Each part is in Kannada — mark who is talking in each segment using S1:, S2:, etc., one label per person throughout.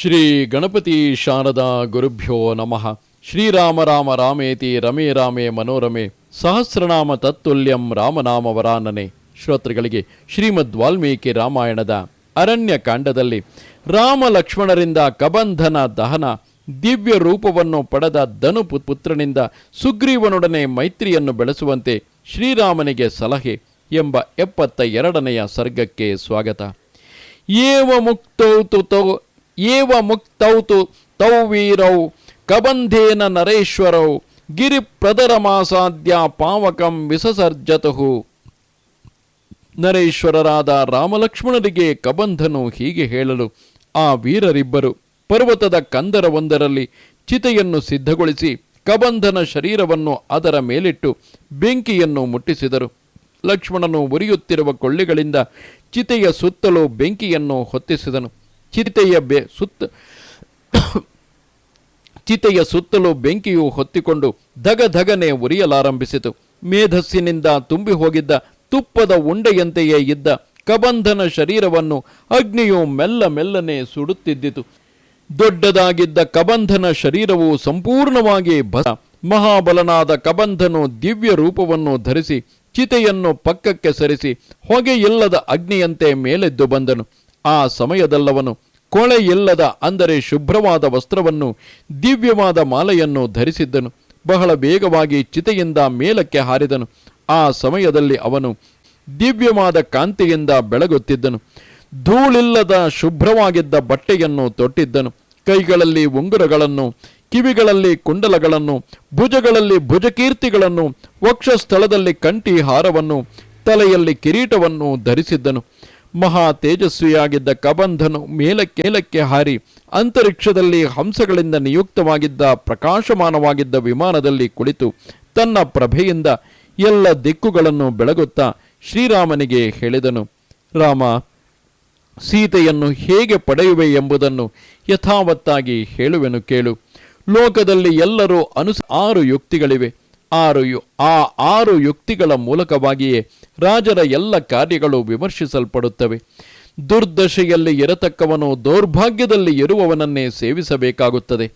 S1: ಶ್ರೀ ಗಣಪತಿ ಶಾರದಾ ಗುರುಭ್ಯೋ ನಮಃ. ಶ್ರೀರಾಮ ರಾಮ ರಾಮೇತಿ ರಮೇ ರಾಮೇ ಮನೋರಮೆ. ಸಹಸ್ರನಾಮ ತತ್ತುಲ್ಯಂ ರಾಮನಾಮ ವರಾನನೆ. ಶ್ರೋತೃಗಳಿಗೆ ಶ್ರೀಮದ್ ವಾಲ್ಮೀಕಿ ರಾಮಾಯಣದ ಅರಣ್ಯ ಕಾಂಡದಲ್ಲಿ ರಾಮ ಲಕ್ಷ್ಮಣರಿಂದ ಕಬಂಧನ ದಹನ, ದಿವ್ಯ ರೂಪವನ್ನು ಪಡೆದ ಧನು ಪುತ್ರನಿಂದ ಸುಗ್ರೀವನೊಡನೆ ಮೈತ್ರಿಯನ್ನು ಬೆಳೆಸುವಂತೆ ಶ್ರೀರಾಮನಿಗೆ ಸಲಹೆ ಎಂಬ ಎಪ್ಪತ್ತ ಎರಡನೆಯ ಸರ್ಗಕ್ಕೆ ಸ್ವಾಗತ. ಏವ ಮುಕ್ತೌ ತು ತೌ ಏವ ಮುಕ್ತೌತು ತೌ ವೀರೌ ಕಬಂಧೇನ ನರೇಶ್ವರೌ ಗಿರಿ ಪ್ರದರಮಾಸಾದ್ಯ ಪಾವಕಂ ವಿಸಸರ್ಜತುಹು. ನರೇಶ್ವರರಾದ ರಾಮಲಕ್ಷ್ಮಣರಿಗೆ ಕಬಂಧನು ಹೀಗೆ ಹೇಳಲು, ಆ ವೀರರಿಬ್ಬರು ಪರ್ವತದ ಕಂದರವೊಂದರಲ್ಲಿ ಚಿತೆಯನ್ನು ಸಿದ್ಧಗೊಳಿಸಿ ಕಬಂಧನ ಶರೀರವನ್ನು ಅದರ ಮೇಲಿಟ್ಟು ಬೆಂಕಿಯನ್ನು ಮುಟ್ಟಿಸಿದರು. ಲಕ್ಷ್ಮಣನು ಉರಿಯುತ್ತಿರುವ ಕೊಳ್ಳಿಗಳಿಂದ ಚಿತೆಯ ಸುತ್ತಲೂ ಬೆಂಕಿಯನ್ನು ಹೊತ್ತಿಸಿದನು. ಚಿತೆಯ ಬೆ ಸುತ್ತ ಚಿತೆಯ ಸುತ್ತಲೂ ಬೆಂಕಿಯು ಹೊತ್ತಿಕೊಂಡು ಧಗ ಧಗನೆ ಉರಿಯಲಾರಂಭಿಸಿತು. ಮೇಧಸ್ಸಿನಿಂದ ತುಂಬಿ ಹೋಗಿದ್ದ ತುಪ್ಪದ ಉಂಡೆಯಂತೆಯೇ ಇದ್ದ ಕಬಂಧನ ಶರೀರವನ್ನು ಅಗ್ನಿಯು ಮೆಲ್ಲ ಮೆಲ್ಲನೆ ಸುಡುತ್ತಿದ್ದಿತು. ದೊಡ್ಡದಾಗಿದ್ದ ಕಬಂಧನ ಶರೀರವು ಸಂಪೂರ್ಣವಾಗಿ ಬಸ ಮಹಾಬಲನಾದ ಕಬಂಧನು ದಿವ್ಯ ರೂಪವನ್ನು ಧರಿಸಿ ಚಿತೆಯನ್ನು ಪಕ್ಕಕ್ಕೆ ಸರಿಸಿ ಹೊಗೆಯಿಲ್ಲದ ಅಗ್ನಿಯಂತೆ ಮೇಲೆದ್ದು ಬಂದನು. ಆ ಸಮಯದಲ್ಲವನು ಕೊಳೆ ಇಲ್ಲದ ಅಂದರೆ ಶುಭ್ರವಾದ ವಸ್ತ್ರವನ್ನು, ದಿವ್ಯವಾದ ಮಾಲೆಯನ್ನು ಧರಿಸಿದ್ದನು. ಬಹಳ ವೇಗವಾಗಿ ಚಿತೆಯಿಂದ ಮೇಲಕ್ಕೆ ಹಾರಿದನು. ಆ ಸಮಯದಲ್ಲಿ ಅವನು ದಿವ್ಯವಾದ ಕಾಂತಿಯಿಂದ ಬೆಳಗುತ್ತಿದ್ದನು. ಧೂಳಿಲ್ಲದ ಶುಭ್ರವಾಗಿದ್ದ ಬಟ್ಟೆಯನ್ನು ತೊಟ್ಟಿದ್ದನು. ಕೈಗಳಲ್ಲಿ ಉಂಗುರಗಳನ್ನು, ಕಿವಿಗಳಲ್ಲಿ ಕುಂಡಲಗಳನ್ನು, ಭುಜಗಳಲ್ಲಿ ಭುಜಕೀರ್ತಿಗಳನ್ನು, ವಕ್ಷಸ್ಥಳದಲ್ಲಿ ಕಂಠಿ ಹಾರವನ್ನು ತಲೆಯಲ್ಲಿ ಕಿರೀಟವನ್ನು ಧರಿಸಿದ್ದನು. ಮಹಾ ತೇಜಸ್ವಿಯಾಗಿದ್ದ ಕಬಂಧನು ಮೇಲಕ್ಕೆ ಮೇಲಕ್ಕೆ ಹಾರಿ ಅಂತರಿಕ್ಷದಲ್ಲಿ ಹಂಸಗಳಿಂದ ನಿಯುಕ್ತವಾಗಿದ್ದ ಪ್ರಕಾಶಮಾನವಾಗಿದ್ದ ವಿಮಾನದಲ್ಲಿ ಕುಳಿತು ತನ್ನ ಪ್ರಭೆಯಿಂದ ಎಲ್ಲ ದಿಕ್ಕುಗಳನ್ನು ಬೆಳಗುತ್ತಾ ಶ್ರೀರಾಮನಿಗೆ ಹೇಳಿದನು, ರಾಮ, ಸೀತೆಯನ್ನು ಹೇಗೆ ಪಡೆಯುವೆ ಎಂಬುದನ್ನು ಯಥಾವತ್ತಾಗಿ ಹೇಳುವೆನು ಕೇಳು. ಲೋಕದಲ್ಲಿ ಎಲ್ಲರೂ ಅನುಸ ಆರು ಯುಕ್ತಿಗಳಿವೆ. ಆರು ಯು ಆ ಆರು ಯುಕ್ತಿಗಳ ಮೂಲಕವಾಗಿಯೇ ರಾಜರ ಎಲ್ಲ ಕಾರ್ಯಗಳು ವಿಮರ್ಶಿಸಲ್ಪಡುತ್ತವೆ. ದುರ್ದಶೆಯಲ್ಲಿ ಇರತಕ್ಕವನು ದೌರ್ಭಾಗ್ಯದಲ್ಲಿ ಇರುವವನನ್ನೇ ಸೇವಿಸಬೇಕಾಗುತ್ತದೆ.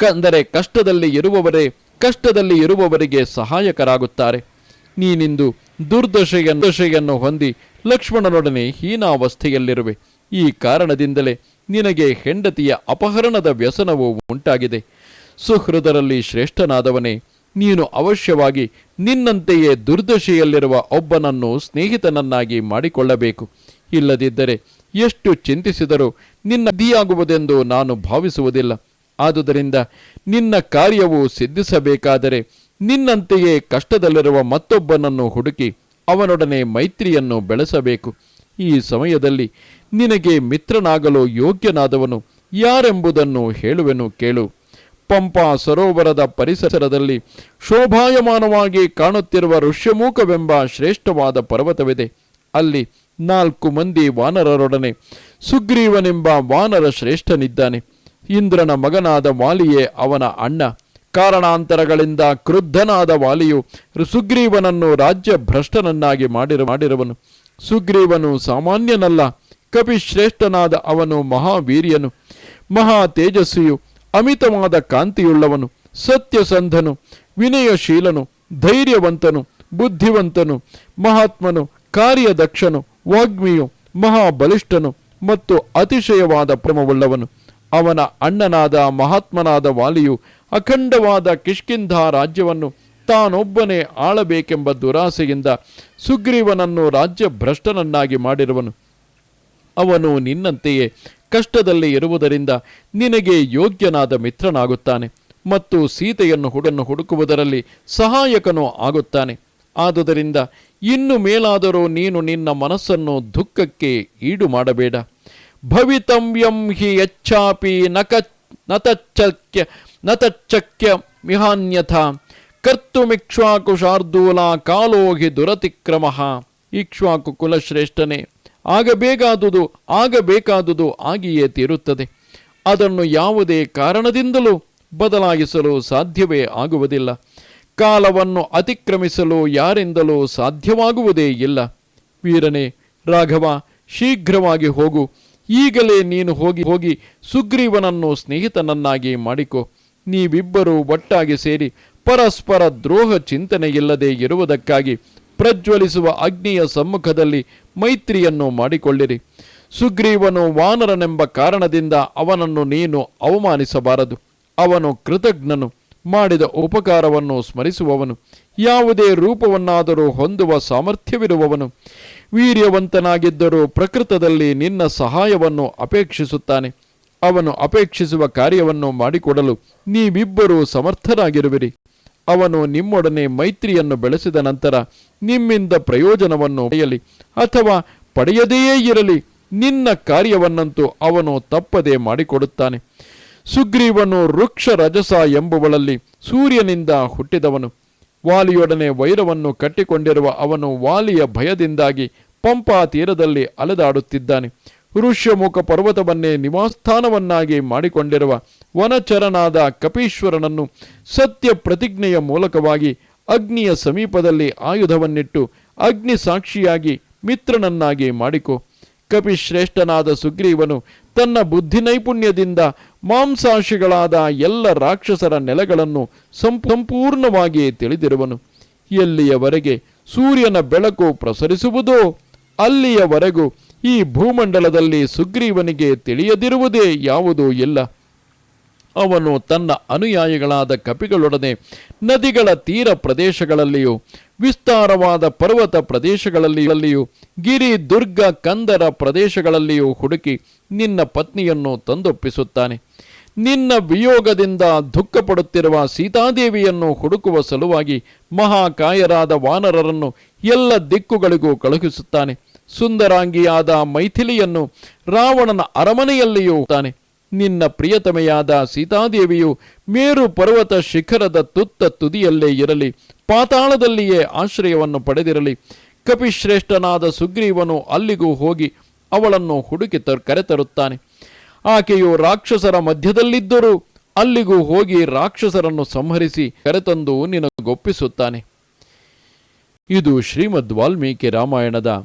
S1: ಅಂದರೆ ಕಷ್ಟದಲ್ಲಿ ಇರುವವರೇ ಕಷ್ಟದಲ್ಲಿ ಇರುವವರಿಗೆ ಸಹಾಯಕರಾಗುತ್ತಾರೆ. ನೀನಿಂದು ದುರ್ದಶೆಯನ್ನು ದಶೆಯನ್ನು ಹೊಂದಿ ಲಕ್ಷ್ಮಣನೊಡನೆ ಹೀನಾವಸ್ಥೆಯಲ್ಲಿರುವೆ. ಈ ಕಾರಣದಿಂದಲೇ ನಿನಗೆ ಹೆಂಡತಿಯ ಅಪಹರಣದ ವ್ಯಸನವು ಉಂಟಾಗಿದೆ. ಸುಹೃದರಲ್ಲಿ ಶ್ರೇಷ್ಠನಾದವನೇ ನೀನು ಅವಶ್ಯವಾಗಿ ನಿನ್ನಂತೆಯೇ ದುರ್ದಶೆಯಲ್ಲಿರುವ ಒಬ್ಬನನ್ನು ಸ್ನೇಹಿತನನ್ನಾಗಿ ಮಾಡಿಕೊಳ್ಳಬೇಕು. ಇಲ್ಲದಿದ್ದರೆ ಎಷ್ಟು ಚಿಂತಿಸಿದರೂ ನಿನ್ನ ದಿಯಾಗುವುದೆಂದು ನಾನು ಭಾವಿಸುವುದಿಲ್ಲ. ಆದುದರಿಂದ ನಿನ್ನ ಕಾರ್ಯವು ಸಿದ್ಧಿಸಬೇಕಾದರೆ ನಿನ್ನಂತೆಯೇ ಕಷ್ಟದಲ್ಲಿರುವ ಮತ್ತೊಬ್ಬನನ್ನು ಹುಡುಕಿ ಅವನೊಡನೆ ಮೈತ್ರಿಯನ್ನು ಬೆಳೆಸಬೇಕು. ಈ ಸಮಯದಲ್ಲಿ ನಿನಗೆ ಮಿತ್ರನಾಗಲು ಯೋಗ್ಯನಾದವನು ಯಾರೆಂಬುದನ್ನು ಹೇಳುವೆನು ಕೇಳು. ಪಂಪಾ ಸರೋವರದ ಪರಿಸರದಲ್ಲಿ ಶೋಭಾಯಮಾನವಾಗಿ ಕಾಣುತ್ತಿರುವ ಋಷ್ಯಮೂಕವೆಂಬ ಶ್ರೇಷ್ಠವಾದ ಪರ್ವತವಿದೆ. ಅಲ್ಲಿ ನಾಲ್ಕು ಮಂದಿ ವಾನರರೊಡನೆ ಸುಗ್ರೀವನೆಂಬ ವಾನರ ಶ್ರೇಷ್ಠನಿದ್ದಾನೆ. ಇಂದ್ರನ ಮಗನಾದ ವಾಲಿಯೇ ಅವನ ಅಣ್ಣ. ಕಾರಣಾಂತರಗಳಿಂದ ಕ್ರುದ್ಧನಾದ ವಾಲಿಯು ಸುಗ್ರೀವನನ್ನು ರಾಜ್ಯ ಭ್ರಷ್ಟನನ್ನಾಗಿ ಮಾಡಿರು, ಮಾಡಿರುವನು. ಸುಗ್ರೀವನು ಸಾಮಾನ್ಯನಲ್ಲ ಕವಿಶ್ರೇಷ್ಠನಾದ ಅವನು ಮಹಾವೀರ್ಯನು. ಮಹಾ ತೇಜಸ್ವಿಯು ಅಮಿತವಾದ ಕಾಂತಿಯುಳ್ಳವನು, ಸತ್ಯಸಂಧನು, ವಿನಯಶೀಲನು, ಧೈರ್ಯವಂತನು, ಬುದ್ಧಿವಂತನು, ಮಹಾತ್ಮನು, ಕಾರ್ಯದಕ್ಷನು, ವಾಗ್ಮಿಯು, ಮಹಾಬಲಿಷ್ಠನು ಮತ್ತು ಅತಿಶಯವಾದ ಪ್ರಮವುಳ್ಳವನು ಅವನ ಅಣ್ಣನಾದ ಮಹಾತ್ಮನಾದ ವಾಲಿಯು ಅಖಂಡವಾದ ಕಿಷ್ಕಿಂಧ ರಾಜ್ಯವನ್ನು ತಾನೊಬ್ಬನೇ ಆಳಬೇಕೆಂಬ ದುರಾಸೆಯಿಂದ ಸುಗ್ರೀವನನ್ನು ರಾಜ್ಯ ಭ್ರಷ್ಟನನ್ನಾಗಿ ಮಾಡಿರುವನು. ಅವನು ನಿನ್ನಂತೆಯೇ ಕಷ್ಟದಲ್ಲಿ ಇರುವುದರಿಂದ ನಿನಗೆ ಯೋಗ್ಯನಾದ ಮಿತ್ರನಾಗುತ್ತಾನೆ ಮತ್ತು ಸೀತೆಯನ್ನು ಹುಡನ್ನು ಹುಡುಕುವುದರಲ್ಲಿ ಸಹಾಯಕನೂ ಆಗುತ್ತಾನೆ. ಆದುದರಿಂದ ಇನ್ನು ಮೇಲಾದರೂ ನೀನು ನಿನ್ನ ಮನಸ್ಸನ್ನು ದುಃಖಕ್ಕೆ ಈಡು ಮಾಡಬೇಡ ಭವಿತವ್ಯಂ ಹಿ ಯಚ್ಚಾಪಿ ನಕ ನತಚ್ಚಕ್ಯ ನತಚ್ಚಕ್ಯ ಮಿಹಾನ್ಯಥ ಕರ್ತುಮಿಕ್ಷ್ವಾಕು ಶಾರ್ದೂಲ ಕಾಲೋಹಿ ದುರತಿಕ್ರಮ. ಇಕ್ಷ್ವಾಕು ಕುಲಶ್ರೇಷ್ಠನೇ ಆಗಬೇಕಾದುದು ಆಗಬೇಕಾದುದು ಆಗಿಯೇ ತೀರುತ್ತದೆ. ಅದನ್ನು ಯಾವುದೇ ಕಾರಣದಿಂದಲೂ ಬದಲಾಯಿಸಲು ಸಾಧ್ಯವೇ ಆಗುವುದಿಲ್ಲ. ಕಾಲವನ್ನು ಅತಿಕ್ರಮಿಸಲು ಯಾರಿಂದಲೂ ಸಾಧ್ಯವಾಗುವುದೇ ಇಲ್ಲ. ವೀರನೇ, ರಾಘವ, ಶೀಘ್ರವಾಗಿ ಹೋಗು. ಈಗಲೇ ನೀನು ಹೋಗಿ ಹೋಗಿ ಸುಗ್ರೀವನನ್ನು ಸ್ನೇಹಿತನನ್ನಾಗಿ ಮಾಡಿಕೊ. ನೀವಿಬ್ಬರೂ ಒಟ್ಟಾಗಿ ಸೇರಿ ಪರಸ್ಪರ ದ್ರೋಹ ಚಿಂತನೆಯಿಲ್ಲದೆ ಇರುವುದಕ್ಕಾಗಿ ಪ್ರಜ್ವಲಿಸುವ ಅಗ್ನಿಯ ಸಮ್ಮುಖದಲ್ಲಿ ಮೈತ್ರಿಯನ್ನು ಮಾಡಿಕೊಳ್ಳಿರಿ. ಸುಗ್ರೀವನು ವಾನರನೆಂಬ ಕಾರಣದಿಂದ ಅವನನ್ನು ನೀನು ಅವಮಾನಿಸಬಾರದು. ಅವನು ಕೃತಜ್ಞನು, ಮಾಡಿದ ಉಪಕಾರವನ್ನು ಸ್ಮರಿಸುವವನು, ಯಾವುದೇ ರೂಪವನ್ನಾದರೂ ಹೊಂದುವ ಸಾಮರ್ಥ್ಯವಿರುವವನು. ವೀರ್ಯವಂತನಾಗಿದ್ದರೂ ಪ್ರಕೃತದಲ್ಲಿ ನಿನ್ನ ಸಹಾಯವನ್ನು ಅಪೇಕ್ಷಿಸುತ್ತಾನೆ. ಅವನು ಅಪೇಕ್ಷಿಸುವ ಕಾರ್ಯವನ್ನು ಮಾಡಿಕೊಡಲು ನೀವಿಬ್ಬರೂ ಸಮರ್ಥರಾಗಿರುವಿರಿ. ಅವನು ನಿಮ್ಮೊಡನೆ ಮೈತ್ರಿಯನ್ನು ಬೆಳೆಸಿದ ನಂತರ ನಿಮ್ಮಿಂದ ಪ್ರಯೋಜನವನ್ನು ಪಡೆಯಲಿ ಅಥವಾ ಪಡೆಯದೆಯೇ ಇರಲಿ, ನಿನ್ನ ಕಾರ್ಯವನ್ನಂತೂ ಅವನು ತಪ್ಪದೆ ಮಾಡಿಕೊಡುತ್ತಾನೆ. ಸುಗ್ರೀವನು ವೃಕ್ಷ ರಜಸ ಎಂಬುವಳಲ್ಲಿ ಸೂರ್ಯನಿಂದ ಹುಟ್ಟಿದವನು. ವಾಲಿಯೊಡನೆ ವೈರವನ್ನು ಕಟ್ಟಿಕೊಂಡಿರುವ ಅವನು ವಾಲಿಯ ಭಯದಿಂದಾಗಿ ಪಂಪಾ ತೀರದಲ್ಲಿ ಅಲೆದಾಡುತ್ತಿದ್ದಾನೆ. ಋಷ್ಯಮುಖ ಪರ್ವತವನ್ನೇ ನಿವಾಸ್ಥಾನವನ್ನಾಗಿ ಮಾಡಿಕೊಂಡಿರುವ ವನಚರನಾದ ಕಪೀಶ್ವರನನ್ನು ಸತ್ಯ ಪ್ರತಿಜ್ಞೆಯ ಮೂಲಕವಾಗಿ ಅಗ್ನಿಯ ಸಮೀಪದಲ್ಲಿ ಆಯುಧವನ್ನಿಟ್ಟು ಅಗ್ನಿ ಸಾಕ್ಷಿಯಾಗಿ ಮಿತ್ರನನ್ನಾಗಿ ಮಾಡಿಕೊ. ಕಪಿಶ್ರೇಷ್ಠನಾದ ಸುಗ್ರೀವನು ತನ್ನ ಬುದ್ಧಿ ನೈಪುಣ್ಯದಿಂದ ಮಾಂಸಾಶಿಗಳಾದ ಎಲ್ಲ ರಾಕ್ಷಸರ ನೆಲೆಗಳನ್ನು ಸಂಪೂರ್ಣವಾಗಿ ತಿಳಿದಿರುವನು. ಎಲ್ಲಿಯವರೆಗೆ ಸೂರ್ಯನ ಬೆಳಕು ಪ್ರಸರಿಸುವುದೋ ಅಲ್ಲಿಯವರೆಗೂ ಈ ಭೂಮಂಡಲದಲ್ಲಿ ಸುಗ್ರೀವನಿಗೆ ತಿಳಿಯದಿರುವುದೇ ಯಾವುದೂ ಇಲ್ಲ. ಅವನು ತನ್ನ ಅನುಯಾಯಿಗಳಾದ ಕಪಿಗಳೊಡನೆ ನದಿಗಳ ತೀರ ಪ್ರದೇಶಗಳಲ್ಲಿಯೂ, ವಿಸ್ತಾರವಾದ ಪರ್ವತ ಪ್ರದೇಶಗಳಲ್ಲಿಯೂ ಗಿರಿ ದುರ್ಗ ಕಂದರ ಪ್ರದೇಶಗಳಲ್ಲಿಯೂ ಹುಡುಕಿ ನಿನ್ನ ಪತ್ನಿಯನ್ನು ತಂದೊಪ್ಪಿಸುತ್ತಾನೆ. ನಿನ್ನ ವಿಯೋಗದಿಂದ ದುಃಖಪಡುತ್ತಿರುವ ಸೀತಾದೇವಿಯನ್ನು ಹುಡುಕುವ ಸಲುವಾಗಿ ಮಹಾಕಾಯರಾದ ವಾನರರನ್ನು ಎಲ್ಲ ದಿಕ್ಕುಗಳಿಗೂ ಕಳುಹಿಸುತ್ತಾನೆ. ಸುಂದರಾಂಗಿಯಾದ ಮೈಥಿಲಿಯನ್ನು ರಾವಣನ ಅರಮನೆಯಲ್ಲಿಯೂ ತಾನೆ. ನಿನ್ನ ಪ್ರಿಯತಮೆಯಾದ ಸೀತಾದೇವಿಯು ಮೇರು ಪರ್ವತ ಶಿಖರದ ತುತ್ತ ತುದಿಯಲ್ಲೇ ಇರಲಿ, ಪಾತಾಳದಲ್ಲಿಯೇ ಆಶ್ರಯವನ್ನು ಪಡೆದಿರಲಿ. ಕಪಿಶ್ರೇಷ್ಠನಾದ ಸುಗ್ರೀವನು ಅಲ್ಲಿಗೂ ಹೋಗಿ ಅವಳನ್ನು ಹುಡುಕಿ ತರ್, ಕರೆತರುತ್ತಾನೆ. ಆಕೆಯು ರಾಕ್ಷಸರ ಮಧ್ಯದಲ್ಲಿದ್ದರೂ ಅಲ್ಲಿಗೂ ಹೋಗಿ ರಾಕ್ಷಸರನ್ನು ಸಂಹರಿಸಿ ಕರೆತಂದು ನಿನಗೊಪ್ಪಿಸುತ್ತಾನೆ. ಇದು ಶ್ರೀಮದ್ ವಾಲ್ಮೀಕಿ ರಾಮಾಯಣದ